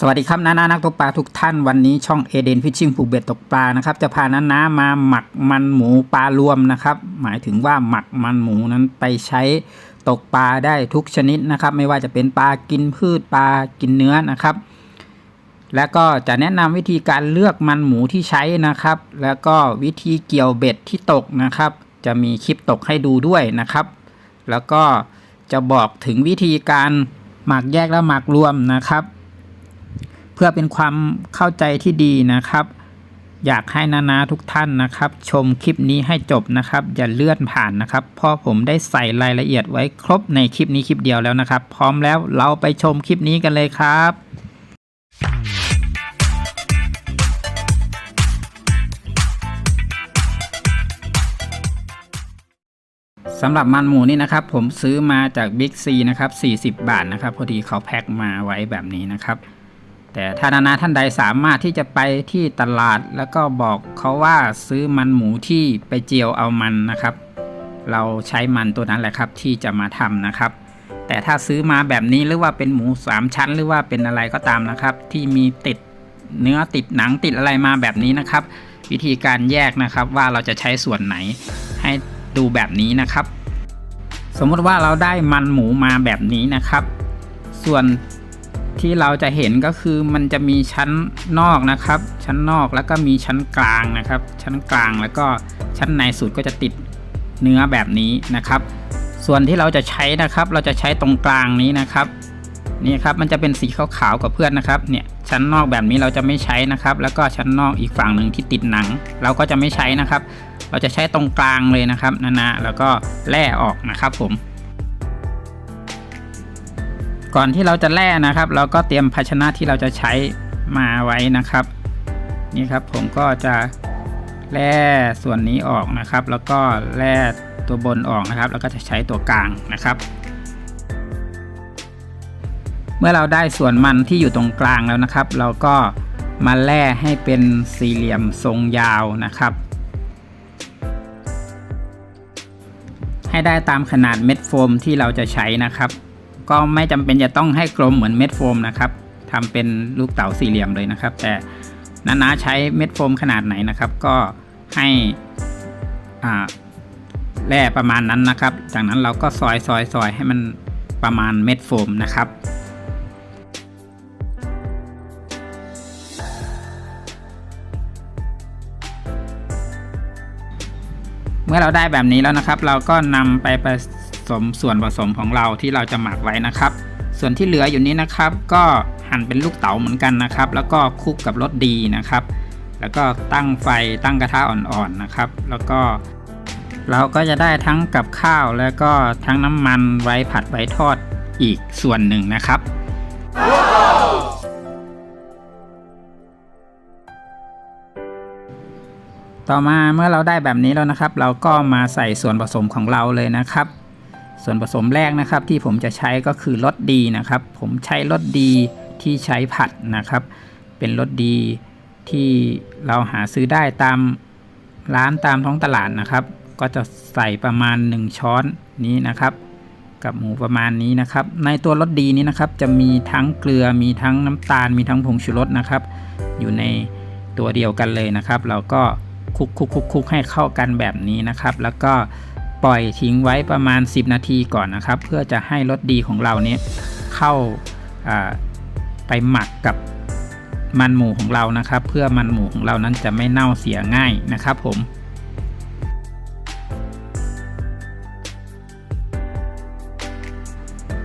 สวัสดีครับน้านานักตกปลาทุกท่านวันนี้ช่องเอเดนฟิชชิ่งผูกเบ็ดตกปลานะครับจะพาน้านามาหมักมันหมูปลารวมนะครับ หมายถึงว่าหมักมันหมูนั้นไปใช้ตกปลาได้ทุกชนิดนะครับ ไม่ว่าจะเป็นปลากินพืชปลากินเนื้อนะครับ และก็จะแนะนำวิธีการเลือกมันหมูที่ใช้นะครับ แล้วก็วิธีเกี่ยวเบ็ดที่ตกนะครับ จะมีคลิปตกให้ดูด้วยนะครับ แล้วก็จะบอกถึงวิธีการหมักแยกและหมักรวมนะครับ เพื่อเป็นความเข้าใจที่ดีนะครับ อยากให้นานาทุกท่านนะครับ ชมคลิปนี้ให้จบนะครับ อย่าเลื่อนผ่านนะครับ เพราะผมได้ใส่รายละเอียดไว้ครบในคลิปนี้คลิปเดียวแล้วนะครับ พร้อมแล้วเราไปชมคลิปนี้กันเลยครับสำหรับมันหมูนี่นะครับ ผมซื้อมาจากบิ๊กซีนะครับ40 บาทนะครับ พอดีเขาแพ็คมาไว้แบบนี้นะครับ แต่ถ้านานาท่านใดสามารถที่จะไปที่ตลาดแล้วก็บอกเขาว่าซื้อมันหมูที่ไปเจียวเอามันนะครับ เราใช้มันตัวนั้นแหละครับที่จะมาทำนะครับ แต่ถ้าซื้อมาแบบนี้หรือว่าเป็นหมูสามชั้น หรือว่าเป็นอะไรก็ตามนะครับ ที่มีติดเนื้อติดหนังติดอะไรมาแบบนี้นะครับ วิธีการแยกนะครับว่าเราจะใช้ส่วนไหน ให้ดูแบบนี้นะครับ สมมติว่าเราได้มันหมูมาแบบนี้นะครับ ส่วน ที่เราจะเห็นก็คือมันจะมีชั้นนอกนะครับ ชั้นนอกแล้วก็มีชั้นกลางนะครับ ชั้นกลางแล้วก็ชั้นในสุดก็จะติดเนื้อแบบนี้นะครับ ส่วนที่เราจะใช้นะครับ เราจะใช้ตรงกลางนี้นะครับนี่ครับมันจะเป็นสีขาวๆกับเพื่อนนะครับเนี่ยชั้นนอกแบบนี้เราจะไม่ใช้นะครับ แล้วก็ชั้นนอกอีกฝั่งหนึ่งที่ติดหนัง เราก็จะไม่ใช้นะครับ เราจะใช้ตรงกลางเลยนะครับนานาแล้วก็แล่ออกนะครับผม ก่อนที่เราจะแล่นะครับ เราก็เตรียมภาชนะที่เราจะใช้มาไว้นะครับ นี่ครับผมก็จะแล่ส่วนนี้ออกนะครับ แล้วก็แล่ตัวบนออกนะครับ แล้วก็จะใช้ตัวกลางนะครับ เมื่อเราได้ส่วนมันที่อยู่ตรงกลางแล้วนะครับ เราก็มาแล่ให้เป็นสี่เหลี่ยมทรงยาวนะครับ ให้ได้ตามขนาดเม็ดโฟมที่เราจะใช้นะครับ ก็ไม่จำเป็นจะต้องให้กลมเหมือนเม็ดโฟมนะครับทำเป็นลูกเต๋าสี่เหลี่ยมเลยนะครับ แต่นาๆใช้เม็ดโฟมขนาดไหนนะครับ ก็ให้แร่ประมาณนั้นนะครับ จากนั้นเราก็ซอยซอยซอยให้มันประมาณเม็ดโฟมนะครับเมื่อเราได้แบบนี้แล้วนะครับ เราก็นำไปผ สมส่วนผสมของเราที่เราจะหมักไว้นะครับ ส่วนที่เหลืออยู่นี้นะครับ ก็หั่นเป็นลูกเต๋าเหมือนกันนะครับ แล้วก็คลุกกับรสดีนะครับ แล้วก็ตั้งไฟตั้งกระทะอ่อนๆนะครับ แล้วก็เราก็จะได้ทั้งกับข้าวแล้วก็ทั้งน้ำมันไว้ผัดไว้ทอดอีกส่วนหนึ่งนะครับ ต่อมาเมื่อเราได้แบบนี้แล้วนะครับ เราก็มาใส่ส่วนผสมของเราเลยนะครับ ส่วนผสมแรกนะครับที่ผมจะใช้ก็คือรสดีนะครับ ผมใช้รสดีที่ใช้ผัดนะครับ เป็นรสดีที่เราหาซื้อได้ตามร้านตามท้องตลาดนะครับ ก็จะใส่ประมาณ 1 ช้อนนี้นะครับ กับหมูประมาณนี้นะครับ ในตัวรสดีนี้นะครับ จะมีทั้งเกลือมีทั้งน้ำตาล มีทั้งผงชูรสนะครับ อยู่ในตัวเดียวกันเลยนะครับ เราก็คลุกคลุกคลุกคลุกให้เข้ากันแบบนี้นะครับ แล้วก็ ปล่อยทิ้งไว้ประมาณ 10 นาทีก่อนนะครับ เพื่อจะให้รสดีของเราเนี้ยเข้าไปหมักกับมันหมูของเรานะครับ เพื่อมันหมูของเรานั้นจะไม่เน่าเสียง่ายนะครับผม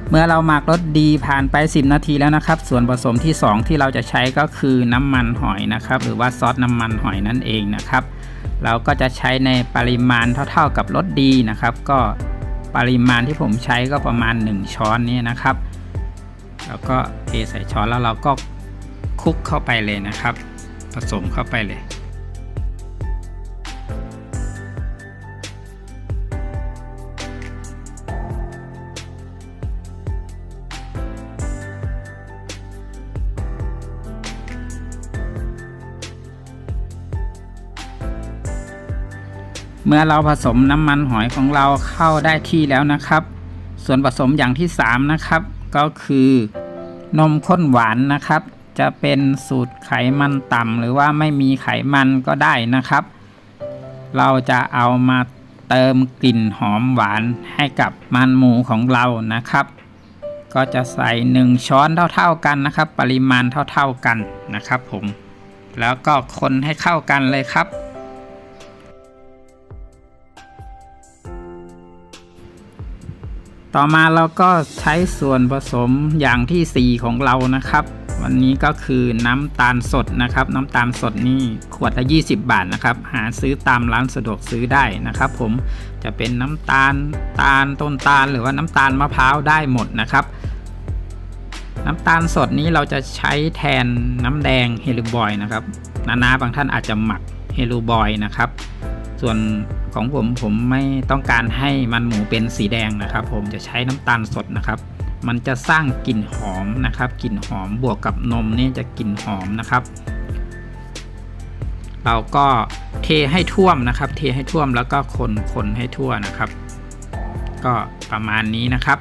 เมื่อเราหมักรสดีผ่านไป 10 นาทีแล้วนะครับ ส่วนผสมที่ 2 ที่เราจะใช้ก็คือน้ำมันหอยนะครับ หรือว่าซอสน้ำมันหอยนั่นเองนะครับ เราก็จะใช้ในปริมาณเท่า ๆกับรสดีนะครับ ก็ปริมาณที่ผมใช้ก็ประมาณ 1 ช้อนนี้นะครับ แล้วก็เทใส่ช้อนแล้วเราก็คลุกเข้าไปเลยนะครับ ผสมเข้าไปเลย มื่อเราผสมน้ำมันหอยของเราเข้าได้ที่แล้วนะครับ ส่วนผสมอย่างที่ 3 นะครับ ก็คือนมข้นหวานนะครับ จะเป็นสูตรไขมันต่ำหรือว่าไม่มีไขมันก็ได้นะครับ เราจะเอามาเติมกลิ่นหอมหวานให้กับมันหมูของเรานะครับ ก็จะใส่ 1 ช้อนเท่าๆกันนะครับ ปริมาณเท่าๆกันนะครับ ผม แล้วก็คนให้เข้ากันเลยครับ ต่อมาเราก็ใช้ส่วนผสมอย่างทีสี่ 4 ของเรานะครับ วันนี้ก็คือน้ำตาลสดนะครับ น้ำตาลสดนี่ขวดละ 20 บาทนะครับ หาซื้อตามร้านสะดวกซื้อได้นะครับ ผมจะเป็นน้ำตาลตาลต้นตาลหรือว่าน้ำตาลมะพร้าวได้หมดนะครับ น้ำตาลสดนี้เราจะใช้แทนน้ำแดงเฮลูบอยนะครับ นานาบางท่านอาจจะหมักเฮลูบอยนะครับ ส่วน ของผมผมไม่ต้องการให้มันหมูเป็นสีแดงนะครับ ผมจะใช้น้ำตาลสดนะครับ มันจะสร้างกลิ่นหอมนะครับกลิ่นหอมบวกกับนมนี่จะกลิ่นหอมนะครับ เราก็เทให้ท่วมนะครับ เทให้ท่วมแล้วก็คนคนให้ทั่วนะครับ ก็ประมาณนี้นะครับ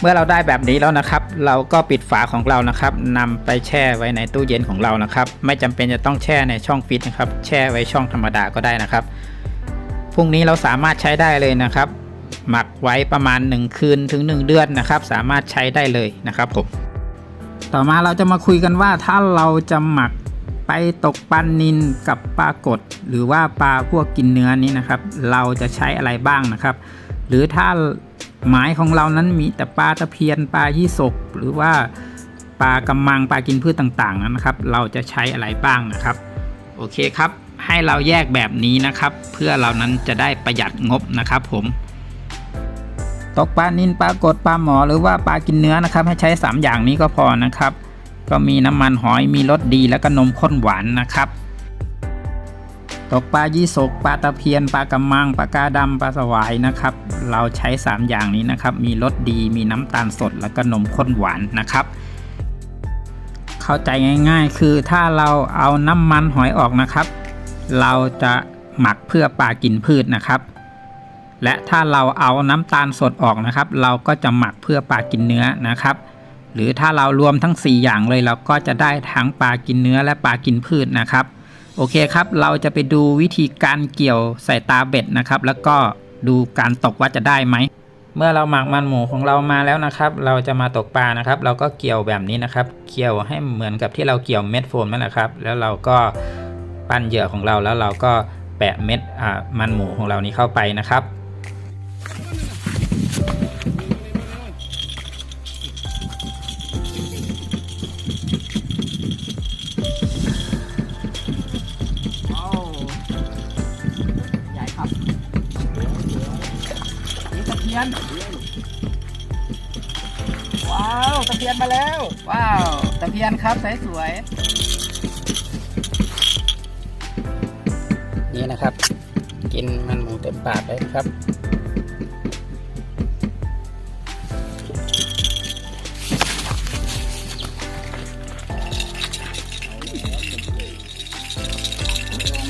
เมื่อเราได้แบบนี้แล้วนะครับ เราก็ปิดฝาของเรานะครับนำไปแช่ไว้ในตู้เย็นของเรานะครับ ไม่จำเป็นจะต้องแช่ในช่องฟิตนะครับ แช่ไว้ช่องธรรมดาก็ได้นะครับ พรุ่งนี้เราสามารถใช้ได้เลยนะครับ หมักไว้ประมาณ 1 คืนถึง 1 เดือนนะครับ สามารถใช้ได้เลยนะครับผมต่อมาเราจะมาคุยกันว่าถ้าเราจะหมักไปตกปลานินกับปลากดหรือว่าปลาพวกกินเนื้อนี้นะครับ เราจะใช้อะไรบ้างนะครับ หรือถ้าหมายของเรานั้นมีแต่ปลาตะเพียนปลายี่สกหรือว่าปลากำมังปลากินพืชต่างๆนั้นนะครับ เราจะใช้อะไรบ้างนะครับ โอเคครับ ให้เราแยกแบบนี้นะครับ เพื่อเรานั้นจะได้ประหยัดงบนะครับผม ตกปลานินปลากดปลาหมอหรือว่าปลากินเนื้อนะครับ ให้ใช้ 3 อย่างนี้ก็พอนะครับ ก็มีน้ำมันหอยมีรสดีแล้วก็นมข้นหวานนะครับ ตกปลายี่สกปลาตะเพียนปลากระมังปลากาดำปลาสวายนะครับ เราใช้ 3 อย่างนี้นะครับ มีรสดีมีน้ำตาลสดแล้วก็นมข้นหวานนะครับเข้าใจง่าย ๆ คือถ้าเราเอาน้ำมันหอยออกนะครับ เราจะหมักเพื่อปลากินพืชนะครับ และถ้าเราเอาน้ำตาลสดออกนะครับ เราก็จะหมักเพื่อปลากินเนื้อนะครับ หรือถ้าเรารวมทั้ง 4 อย่างเลยเราก็จะได้ทั้งปลากินเนื้อและปลากินพืชนะครับ โอเคครับ เราจะไปดูวิธีการเกี่ยวใส่ตาเบ็ดนะครับ แล้วก็ดูการตกว่าจะได้ไหมเมื่อเราหมักมันหมูของเรามาแล้วนะครับ เราจะมาตกปลานะครับ เราก็เกี่ยวแบบนี้นะครับ เกี่ยวให้เหมือนกับที่เราเกี่ยวเม็ดโฟมนั่นแหละครับ แล้วเราก็ ปั้นเหยื่อของเราแล้วเราก็แปะเม็ดมันหมูของเรานี้เข้าไปนะครับใหญ่ครับนี่ตะเพียนว้าวตะเพียนมาแล้ว ว้าวตะเพียนครับสวยสวย นี่นะครับ กินมันหมูเต็มปากเลยครับ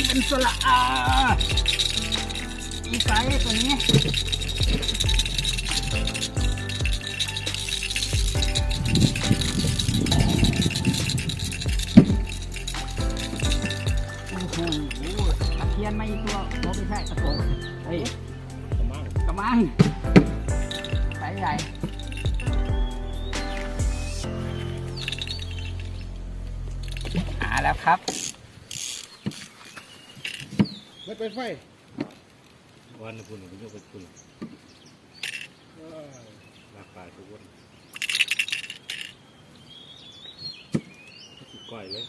เป็นสละอาอีไซตัวนี้ ไม่ใช่ตะโกงเฮ้ยกระมังกระมังสายใหญ่หาแล้วครับ ไม่เป็นไฟวันคุณคุณยกไปคุณลากปลาทุกวันก้อยเลย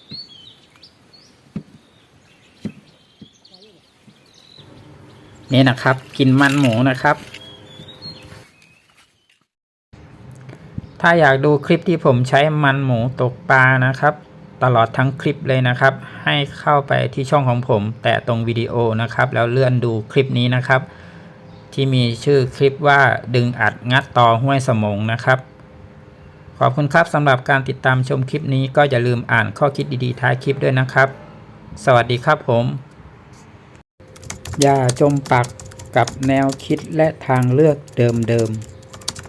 นี่นะครับ กินมันหมูนะครับ ถ้าอยากดูคลิปที่ผมใช้มันหมูตกปลานะครับ ตลอดทั้งคลิปเลยนะครับ ให้เข้าไปที่ช่องของผม แต่ตรงวิดีโอนะครับ แล้วเลื่อนดูคลิปนี้นะครับ ที่มีชื่อคลิปว่าดึงอัดงัดต่อห้วยสมงนะครับขอบคุณครับสำหรับการติดตามชมคลิปนี้ก็อย่าลืมอ่านข้อคิดดีๆท้ายคลิปด้วยนะครับ สวัสดีครับผม อย่าจมปักกับแนวคิดและทางเลือกเดิม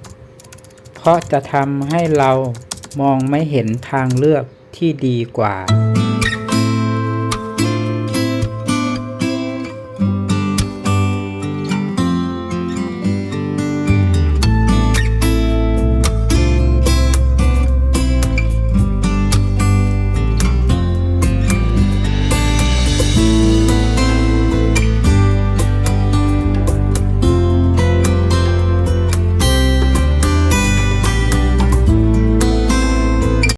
ๆ เพราะจะทำให้เรามองไม่เห็นทางเลือกที่ดีกว่า